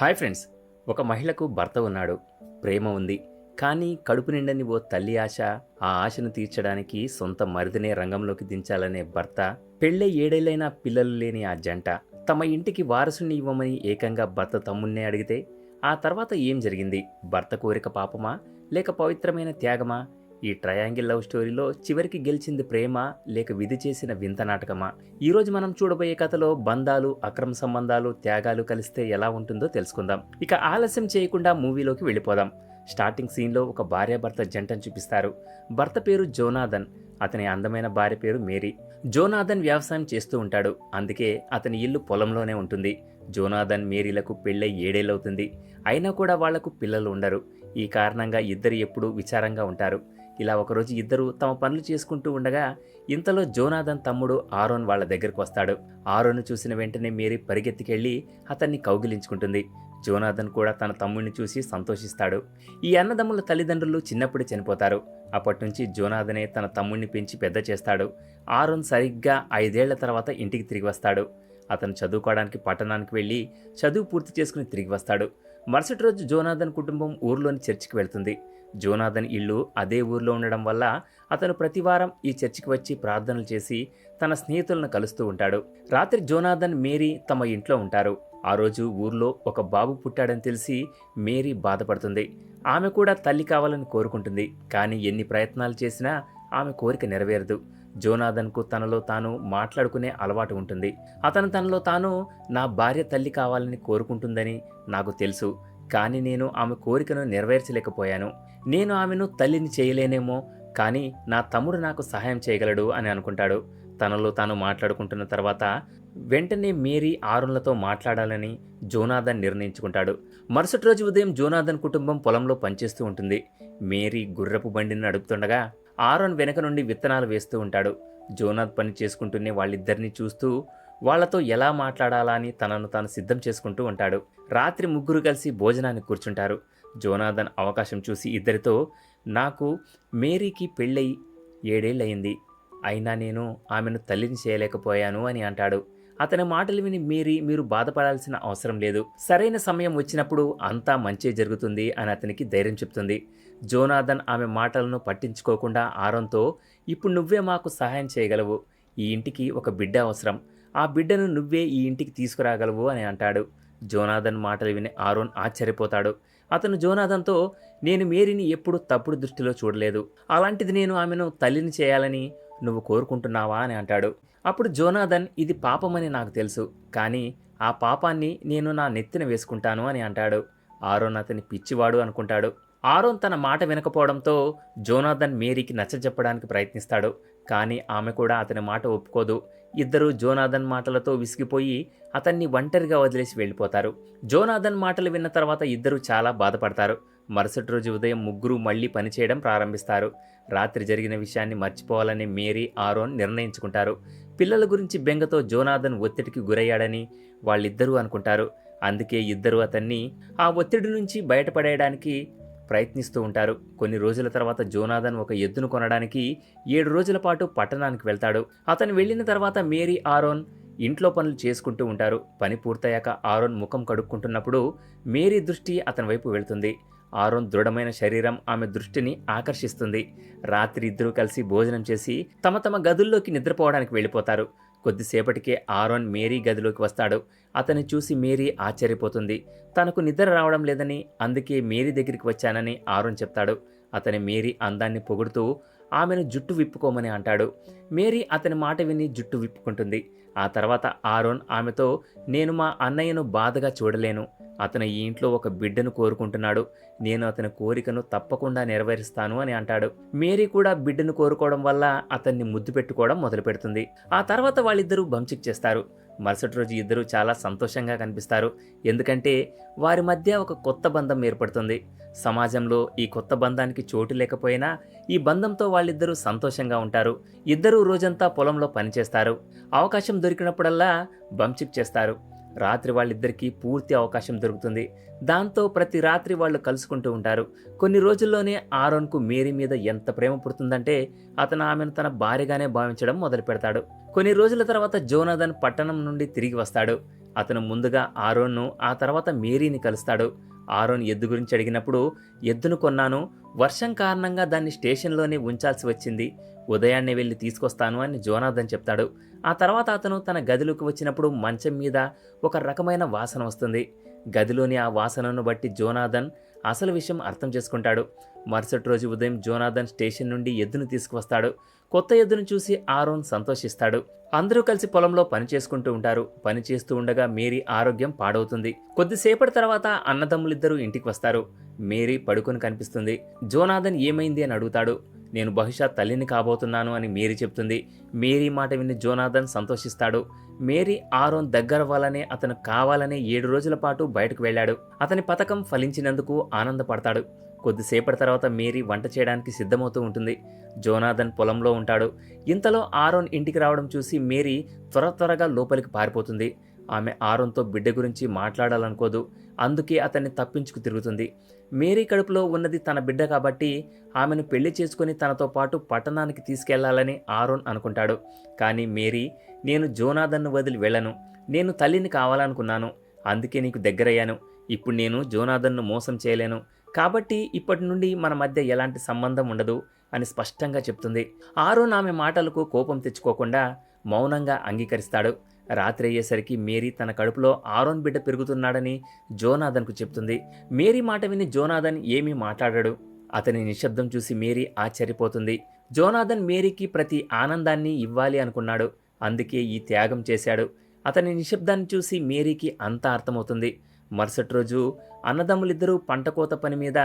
Hi friends. ఒక మహిళకు భర్త ఉన్నాడు. ప్రేమ ఉంది. కానీ కడుపు నిండని ఓ తల్లి ఆశ ఆ ఆశను తీర్చడానికి సొంత మరిదినే రంగంలోకి దించాలనే భర్త పెళ్ళే ఏడేళ్ళైనా పిల్లలు లేని ఆ జంట. తమ ఇంటికి వారసుని ఇవ్వమని ఏకంగా భర్త తమ్ముణ్ణే అడిగితే ఆ తర్వాత ఏం జరిగింది? భర్త కోరిక పాపమా? లేక పవిత్రమైన త్యాగమా? ఈ ట్రయాంగిల్ లవ్ స్టోరీలో చివరికి గెలిచింది ప్రేమ లేక విధి చేసిన వింత నాటకమా? ఈరోజు మనం చూడబోయే కథలో బంధాలు అక్రమ సంబంధాలు త్యాగాలు కలిస్తే ఎలా ఉంటుందో తెలుసుకుందాం. ఇక ఆలస్యం చేయకుండా మూవీలోకి వెళ్ళిపోదాం. స్టార్టింగ్ సీన్లో ఒక భార్యాభర్త జంటను చూపిస్తారు. భర్త పేరు జోనాథన్ అతని అందమైన భార్య పేరు మేరీ. జోనాథన్ వ్యవసాయం చేస్తూ ఉంటాడు. అందుకే అతని ఇల్లు పొలంలోనే ఉంటుంది. జోనాథన్ మేరీలకు పెళ్ళై ఏడేళ్ళవుతుంది. అయినా కూడా వాళ్ళకు పిల్లలు ఉండరు. ఈ కారణంగా ఇద్దరు ఎప్పుడూ విచారంగా ఉంటారు. ఇలా ఒకరోజు ఇద్దరు తమ పనులు చేసుకుంటూ ఉండగా ఇంతలో జోనాథన్ తమ్ముడు ఆరోన్ వాళ్ళ దగ్గరకు వస్తాడు. ఆరోన్ను చూసిన వెంటనే మేరీ పరిగెత్తికెళ్ళి అతన్ని కౌగిలించుకుంటుంది. జోనాథన్ కూడా తన తమ్ముడిని చూసి సంతోషిస్తాడు. ఈ అన్నదమ్ముల తల్లిదండ్రులు చిన్నప్పుడే చనిపోతారు. అప్పటి నుంచి జోనాథనే తన తమ్ముడిని పెంచి పెద్ద చేస్తాడు. ఆరోన్ సరిగ్గా ఐదేళ్ళ తర్వాత ఇంటికి తిరిగి వస్తాడు. అతను చదువుకోవడానికి పట్టణానికి వెళ్ళి చదువు పూర్తి చేసుకుని తిరిగి వస్తాడు. మరుసటి రోజు జోనాథన్ కుటుంబం ఊర్లోని చర్చికి వెళ్తుంది. జోనాథన్ ఇల్లు అదే ఊర్లో ఉండడం వల్ల అతను ప్రతివారం ఈ చర్చికి వచ్చి ప్రార్థనలు చేసి తన స్నేహితులను కలుస్తూ ఉంటాడు. రాత్రి జోనాథన్ మేరీ తమ ఇంట్లో ఉంటారు. ఆ రోజు ఊర్లో ఒక బాబు పుట్టాడని తెలిసి మేరీ బాధపడుతుంది. ఆమె కూడా తల్లి కావాలని కోరుకుంటుంది. కానీ ఎన్ని ప్రయత్నాలు చేసినా ఆమె కోరిక నెరవేరదు. జోనాథన్కు తనలో తాను మాట్లాడుకునే అలవాటు ఉంటుంది. అతను తనలో తాను నా భార్య తల్లి కావాలని కోరుకుంటుందని నాకు తెలుసు. కానీ నేను ఆమె కోరికను నెరవేర్చలేకపోయాను. నేను ఆమెను తల్లిని చేయలేనేమో కానీ నా తమ్ముడు నాకు సహాయం చేయగలడు అని అనుకుంటాడు. తనలో తాను మాట్లాడుకుంటున్న తర్వాత వెంటనే మేరీ ఆరున్లతో మాట్లాడాలని జోనాథన్ నిర్ణయించుకుంటాడు. మరుసటి రోజు ఉదయం జోనాథన్ కుటుంబం పొలంలో పనిచేస్తూ ఉంటుంది. మేరీ గుర్రపు బండిని నడుపుతుండగా ఆరోన్ వెనక నుండి విత్తనాలు వేస్తూ ఉంటాడు. జోనాథ్ పని చేసుకుంటూనే వాళ్ళిద్దరిని చూస్తూ వాళ్ళతో ఎలా మాట్లాడాలా అని తనను తాను సిద్ధం చేసుకుంటూ ఉంటాడు. రాత్రి ముగ్గురు కలిసి భోజనాన్ని కూర్చుంటారు. జోనాథన్ అవకాశం చూసి ఇద్దరితో నాకు మేరీకి పెళ్ళయి ఏడేళ్ళయింది. అయినా నేను ఆమెను తల్లిని చేయలేకపోయాను అని అంటాడు. అతని మాటలు విని మీరి మీరు బాధపడాల్సిన అవసరం లేదు. సరైన సమయం వచ్చినప్పుడు అంతా మంచే జరుగుతుంది అని అతనికి ధైర్యం చెప్తుంది. జోనాథన్ ఆమె మాటలను పట్టించుకోకుండా ఆరంతో ఇప్పుడు నువ్వే మాకు సహాయం చేయగలవు. ఈ ఇంటికి ఒక బిడ్డ అవసరం. ఆ బిడ్డను నువ్వే ఈ ఇంటికి తీసుకురాగలవు అని అంటాడు. జోనాథన్ మాటలు విని ఆరోన్ ఆశ్చర్యపోతాడు. అతను జోనాథన్తో నేను మేరీని ఎప్పుడూ తప్పుడు దృష్టిలో చూడలేదు. అలాంటిది నేను ఆమెను తల్లిని చేయాలని నువ్వు కోరుకుంటున్నావా అని అంటాడు. అప్పుడు జోనాథన్ ఇది పాపమని నాకు తెలుసు కానీ ఆ పాపాన్ని నేను నా నెత్తిన వేసుకుంటాను అని అంటాడు. ఆరోన్ అతని పిచ్చివాడు అనుకుంటాడు. ఆరోన్ తన మాట వినకపోవడంతో జోనాథన్ మేరీకి నచ్చజెప్పడానికి ప్రయత్నిస్తాడు కానీ ఆమె కూడా అతని మాట ఒప్పుకోదు. ఇద్దరు జోనాథన్ మాటలతో విసిగిపోయి అతన్ని ఒంటరిగా వదిలేసి వెళ్ళిపోతారు. జోనాథన్ మాటలు విన్న తర్వాత ఇద్దరు చాలా బాధపడతారు. మరుసటి రోజు ఉదయం ముగ్గురు మళ్ళీ పనిచేయడం ప్రారంభిస్తారు. రాత్రి జరిగిన విషయాన్ని మర్చిపోవాలని మేరీ ఆరోన్ నిర్ణయించుకుంటారు. పిల్లల గురించి బెంగతో జోనాథన్ ఒత్తిడికి గురయ్యాడని వాళ్ళిద్దరూ అనుకుంటారు. అందుకే ఇద్దరు అతన్ని ఆ ఒత్తిడి నుంచి బయటపడేయడానికి ప్రయత్నిస్తూ ఉంటారు. కొన్ని రోజుల తర్వాత జోనాథన్ ఒక ఎద్దును కొనడానికి ఏడు రోజుల పాటు పట్టణానికి వెళ్తాడు. అతను వెళ్ళిన తర్వాత మేరీ ఆరోన్ ఇంట్లో పనులు చేసుకుంటూ ఉంటారు. పని పూర్తయ్యాక ఆరోన్ ముఖం కడుక్కుంటున్నప్పుడు మేరీ దృష్టి అతని వైపు వెళ్తుంది. ఆరోన్ దృఢమైన శరీరం ఆమె దృష్టిని ఆకర్షిస్తుంది. రాత్రి ఇద్దరూ కలిసి భోజనం చేసి తమ తమ గదుల్లోకి నిద్రపోవడానికి వెళ్ళిపోతారు. కొద్దిసేపటికే ఆరోన్ మేరీ గదిలోకి వస్తాడు. అతన్ని చూసి మేరీ ఆశ్చర్యపోతుంది. తనకు నిద్ర రావడం లేదని అందుకే మేరీ దగ్గరికి వచ్చానని ఆరోన్ చెప్తాడు. అతని మేరీ అందాన్ని పొగుడుతూ ఆమెను జుట్టు విప్పుకోమని అంటాడు. మేరీ అతని మాట విని జుట్టు విప్పుకుంటుంది. ఆ తర్వాత ఆరోన్ ఆమెతో నేను మా అన్నయ్యను బాధగా చూడలేను. అతను ఈ ఇంట్లో ఒక బిడ్డను కోరుకుంటున్నాడు. నేను అతని కోరికను తప్పకుండా నెరవేరుస్తాను అని అంటాడు. మేరీ కూడా బిడ్డను కోరుకోవడం వల్ల అతన్ని ముద్దు పెట్టుకోవడం మొదలు పెడుతుంది. ఆ తర్వాత వాళ్ళిద్దరూ బంచిక్ చేస్తారు. మరుసటి రోజు ఇద్దరు చాలా సంతోషంగా కనిపిస్తారు. ఎందుకంటే వారి మధ్య ఒక కొత్త బంధం ఏర్పడుతుంది. సమాజంలో ఈ కొత్త బంధానికి చోటు లేకపోయినా ఈ బంధంతో వాళ్ళిద్దరూ సంతోషంగా ఉంటారు. ఇద్దరూ రోజంతా పొలంలో పనిచేస్తారు. అవకాశం దొరికినప్పుడల్లా బంచిక్ చేస్తారు. రాత్రి వాళ్ళిద్దరికీ పూర్తి అవకాశం దొరుకుతుంది. దాంతో ప్రతి రాత్రి వాళ్ళు కలుసుకుంటూ ఉంటారు. కొన్ని రోజుల్లోనే ఆరోన్కు మేరీ మీద ఎంత ప్రేమ పుడుతుందంటే అతను ఆమెను తన భార్యగానే భావించడం మొదలు పెడతాడు. కొన్ని రోజుల తర్వాత జోనాథన్ పట్టణం నుండి తిరిగి వస్తాడు. అతను ముందుగా ఆరోన్ను ఆ తర్వాత మేరీని కలుస్తాడు. ఆరోన్ ఎద్దు గురించి అడిగినప్పుడు ఎద్దును కొన్నాను వర్షం కారణంగా దాన్ని స్టేషన్లోనే ఉంచాల్సి వచ్చింది ఉదయాన్నే వెళ్ళి తీసుకొస్తాను అని జోనాథన్ చెప్తాడు. ఆ తర్వాత అతను తన గదిలోకి వచ్చినప్పుడు మంచం మీద ఒక రకమైన వాసన వస్తుంది. గదిలోని ఆ వాసనను బట్టి జోనాథన్ అసలు విషయం అర్థం చేసుకుంటాడు. మరుసటి రోజు ఉదయం జోనాథన్ స్టేషన్ నుండి ఎద్దును తీసుకువస్తాడు. కొత్త ఎద్దును చూసి ఆరోన్ సంతోషిస్తాడు. అందరూ కలిసి పొలంలో పని చేసుకుంటూ ఉంటారు. పని చేస్తూ ఉండగా మేరీ ఆరోగ్యం పాడవుతుంది. కొద్దిసేపటి తర్వాత అన్నదమ్ములిద్దరూ ఇంటికి వస్తారు. మేరీ పడుకొని కనిపిస్తుంది. జోనాథన్ ఏమైంది అని అడుగుతాడు. నేను బహుశా తల్లిని కాబోతున్నాను అని మేరీ చెప్తుంది. మేరీ మాట విని జోనాథన్ సంతోషిస్తాడు. మేరీ ఆరోన్ దగ్గర వల్లనే అతను కావాలనే ఏడు రోజుల పాటు బయటకు వెళ్ళాడు. అతని పథకం ఫలించినందుకు ఆనందపడతాడు. కొద్దిసేపటి తర్వాత మేరీ వంట చేయడానికి సిద్ధమవుతూ ఉంటుంది. జోనాథన్ పొలంలో ఉంటాడు. ఇంతలో ఆరోన్ ఇంటికి రావడం చూసి మేరీ త్వర త్వరగా లోపలికి పారిపోతుంది. ఆమె ఆరోన్తో బిడ్డ గురించి మాట్లాడాలనుకోదు. అందుకే అతన్ని తప్పించుకు తిరుగుతుంది. మేరీ కడుపులో ఉన్నది తన బిడ్డ కాబట్టి ఆమెను పెళ్ళి చేసుకుని తనతో పాటు పట్టణానికి తీసుకెళ్ళాలని ఆరోన్ అనుకుంటాడు. కానీ మేరీ నేను జోనాథన్ను వదిలి వెళ్ళను. నేను తల్లిని కావాలనుకున్నాను. అందుకే నీకు దగ్గరయ్యాను. ఇప్పుడు నేను జోనాథన్ను మోసం చేయలేను. కాబట్టి ఇప్పటి నుండి మన మధ్య ఎలాంటి సంబంధం ఉండదు అని స్పష్టంగా చెప్తుంది. ఆరోన్ ఆమె మాటలకు కోపం తెచ్చుకోకుండా మౌనంగా అంగీకరిస్తాడు. రాత్రి అయ్యేసరికి మేరీ తన కడుపులో ఆరోన్ బిడ్డ పెరుగుతున్నాడని జోనాథన్కు చెప్తుంది. మేరీ మాట విని జోనాథన్ ఏమీ మాట్లాడాడు. అతని నిశ్శబ్దం చూసి మేరీ ఆశ్చర్యపోతుంది. జోనాథన్ మేరీకి ప్రతి ఆనందాన్ని ఇవ్వాలి అనుకున్నాడు. అందుకే ఈ త్యాగం చేశాడు. అతని నిశ్శబ్దాన్ని చూసి మేరీకి అంతా అర్థమవుతుంది. మరుసటి రోజు అన్నదమ్ములిద్దరూ పంటకోత పని మీద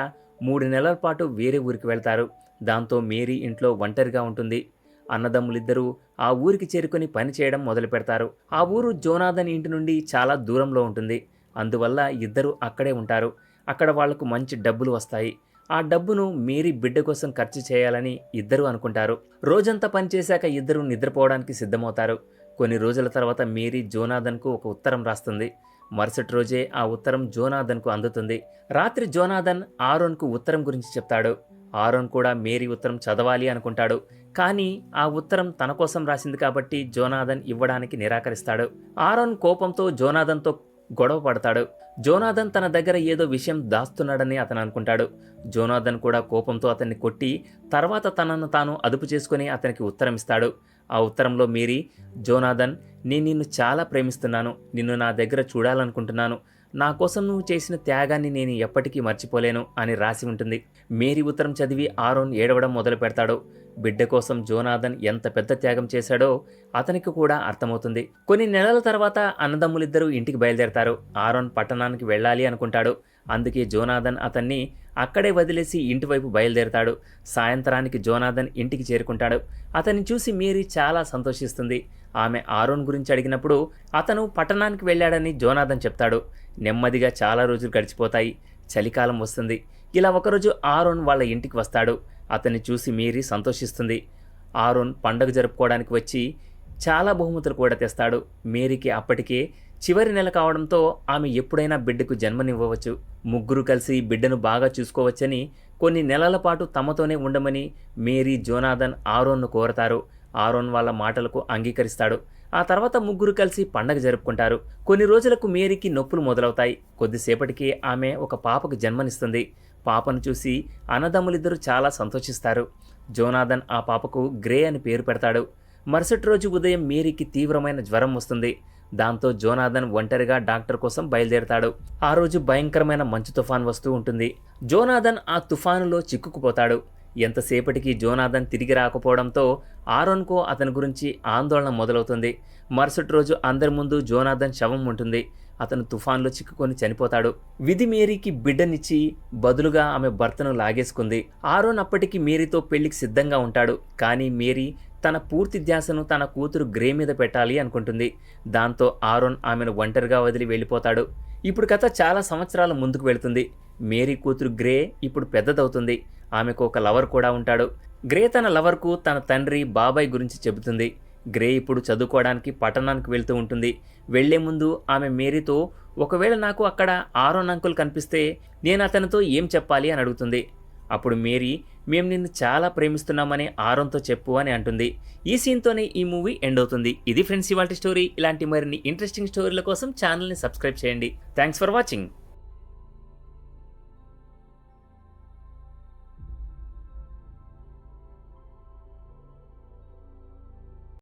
మూడు నెలల పాటు వేరే ఊరికి వెళ్తారు. దాంతో మేరీ ఇంట్లో ఒంటరిగా ఉంటుంది. అన్నదమ్ములిద్దరూ ఆ ఊరికి చేరుకొని పని చేయడం మొదలు పెడతారు. ఆ ఊరు జోనాథన్ ఇంటి నుండి చాలా దూరంలో ఉంటుంది. అందువల్ల ఇద్దరు అక్కడే ఉంటారు. అక్కడ వాళ్ళకు మంచి డబ్బులు వస్తాయి. ఆ డబ్బును మేరీ బిడ్డ కోసం ఖర్చు చేయాలని ఇద్దరు అనుకుంటారు. రోజంతా పనిచేశాక ఇద్దరు నిద్రపోవడానికి సిద్ధమవుతారు. కొన్ని రోజుల తర్వాత మేరీ జోనాథన్కు ఒక ఉత్తరం రాస్తుంది. మరుసటి రోజే ఆ ఉత్తరం జోనాథన్కు అందుతుంది. రాత్రి జోనాథన్ ఆరోన్కు ఉత్తరం గురించి చెప్తాడు. ఆరోన్ కూడా మేరీ ఉత్తరం చదవాలి అనుకుంటాడు. కానీ ఆ ఉత్తరం తన కోసం రాసింది కాబట్టి జోనాథన్ ఇవ్వడానికి నిరాకరిస్తాడు. ఆరోన్ కోపంతో జోనాథన్తో గొడవ పడతాడు. జోనాథన్ తన దగ్గర ఏదో విషయం దాస్తున్నాడని అతను అనుకుంటాడు. జోనాథన్ కూడా కోపంతో అతన్ని కొట్టి తర్వాత తనను తాను అదుపు చేసుకుని అతనికి ఉత్తరం ఇస్తాడు. ఆ ఉత్తరంలో మీరి జోనాథన్ నేను నిన్ను చాలా ప్రేమిస్తున్నాను. నిన్ను నా దగ్గర చూడాలనుకుంటున్నాను. నా కోసం నువ్వు చేసిన త్యాగాన్ని నేను ఎప్పటికీ మర్చిపోలేను అని రాసి ఉంటుంది. మేరీ ఉత్తరం చదివి ఆరోన్ ఏడవడం మొదలు పెడతాడు బిడ్డ కోసం జోనాథన్ ఎంత పెద్ద త్యాగం చేశాడో అతనికి కూడా అర్థమవుతుంది. కొన్ని నెలల తర్వాత అన్నదమ్ములిద్దరూ ఇంటికి బయలుదేరతారు. ఆరోన్ పట్టణానికి వెళ్ళాలి అనుకుంటాడు. అందుకే జోనాథన్ అతన్ని అక్కడే వదిలేసి ఇంటివైపు బయలుదేరతాడు. సాయంత్రానికి జోనాథన్ ఇంటికి చేరుకుంటాడు. అతన్ని చూసి మేరీ చాలా సంతోషిస్తుంది. ఆమె ఆరోన్ గురించి అడిగినప్పుడు అతను పట్టణానికి వెళ్ళాడని జోనాథన్ చెప్తాడు. నెమ్మదిగా చాలా రోజులు గడిచిపోతాయి. చలికాలం వస్తుంది. ఇలా ఒకరోజు ఆరోన్ వాళ్ళ ఇంటికి వస్తాడు. అతన్ని చూసి మీరీ సంతోషిస్తుంది. ఆరోన్ పండగ జరుపుకోవడానికి వచ్చి చాలా బహుమతులు కూడా తెస్తాడు. మేరీకి అప్పటికే చివరి నెల కావడంతో ఆమె ఎప్పుడైనా బిడ్డకు జన్మనివ్వవచ్చు. ముగ్గురు కలిసి బిడ్డను బాగా చూసుకోవచ్చని కొన్ని నెలల పాటు తమతోనే ఉండమని మేరీ జోనాథన్ ఆరోన్ను కోరతారు. ఆరోన్ వాళ్ళ మాటలకు అంగీకరిస్తాడు. ఆ తర్వాత ముగ్గురు కలిసి పండగ జరుపుకుంటారు. కొన్ని రోజులకు మేరీకి నొప్పులు మొదలవుతాయి. కొద్దిసేపటికి ఆమె ఒక పాపకు జన్మనిస్తుంది. పాపను చూసి అన్నదమ్ములిద్దరూ చాలా సంతోషిస్తారు. జోనాథన్ ఆ పాపకు గ్రే అని పేరు పెడతాడు. మరుసటి రోజు ఉదయం మేరీకి తీవ్రమైన జ్వరం వస్తుంది. దాంతో జోనాథన్ ఒంటరిగా డాక్టర్ కోసం బయలుదేరతాడు. ఆ రోజు భయంకరమైన మంచు తుఫాన్ వస్తూ ఉంటుంది. జోనాథన్ ఆ తుఫానులో చిక్కుకుపోతాడు. ఎంతసేపటికి జోనాథన్ తిరిగి రాకపోవడంతో ఆరోన్కు అతని గురించి ఆందోళన మొదలవుతుంది. మరుసటి రోజు అందరి ముందు జోనాథన్ శవం ఉంటుంది. అతను తుఫాన్లో చిక్కుకొని చనిపోతాడు. విధి మేరీకి బిడ్డనిచ్చి బదులుగా ఆమె భర్తను లాగేసుకుంది. ఆరోన్ అప్పటికి మేరీతో పెళ్ళికి సిద్ధంగా ఉంటాడు. కానీ మేరీ తన పూర్తి ధ్యాసను తన కూతురు గ్రే మీద పెట్టాలి అనుకుంటుంది. దాంతో ఆరోన్ ఆమెను ఒంటరిగా వదిలి వెళ్ళిపోతాడు. ఇప్పుడు కథ చాలా సంవత్సరాల ముందుకు వెళుతుంది. మేరీ కూతురు గ్రే ఇప్పుడు పెద్దదవుతుంది. ఆమెకు ఒక లవర్ కూడా ఉంటాడు. గ్రే తన లవర్కు తన తండ్రి బాబాయ్ గురించి చెబుతుంది. గ్రే ఇప్పుడు చదువుకోవడానికి పట్టణానికి వెళ్తూ ఉంటుంది. వెళ్ళే ముందు ఆమె మేరీతో ఒకవేళ నాకు అక్కడ ఆరోన్ అంకుల్ కనిపిస్తే నేను అతనితో ఏం చెప్పాలి? అని అడుగుతుంది. అప్పుడు మేరీ మేము నిన్ను చాలా ప్రేమిస్తున్నామని ఆరోన్తో చెప్పు అని అంటుంది. ఈ సీన్తోనే ఈ మూవీ ఎండ్ అవుతుంది. ఇది ఫ్రెండ్స్ ఇవాళ స్టోరీ. ఇలాంటి మరిన్ని ఇంట్రెస్టింగ్ స్టోరీల కోసం ఛానల్ని సబ్స్క్రైబ్ చేయండి. Thanks for watching.